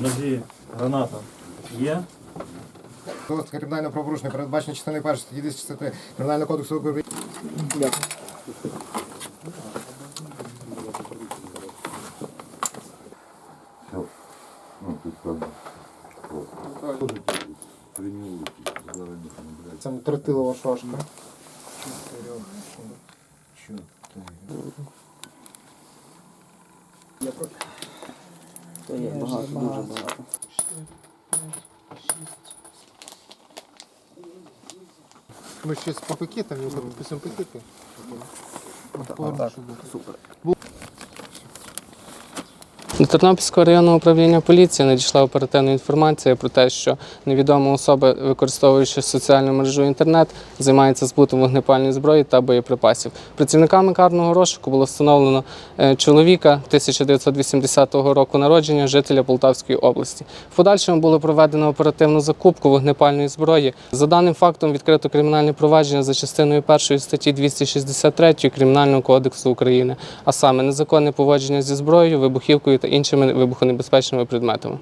ножі, граната є. Доводка кримінального правопорушення передбачено частиною 1 статті 263 Кримінального кодексу України. Це тротилова шашка. То є багато, дуже багато. Ми ще по пакетам, ми підписуємо пакети. Так, супер. До Тернопільського районного управління поліції надійшла оперативна інформація про те, що невідома особа, використовуючи соціальну мережу інтернет, займається збутом вогнепальної зброї та боєприпасів. Працівниками карного розшуку було встановлено е, чоловіка 1980 року народження, жителя Полтавської області. В подальшому було проведено оперативну закупку вогнепальної зброї. За даним фактом відкрито кримінальне провадження за частиною 1 статті 263 Кримінального кодексу України, а саме незаконне поводження зі зброєю, вибухівкою та іншими вибухонебезпечними предметами.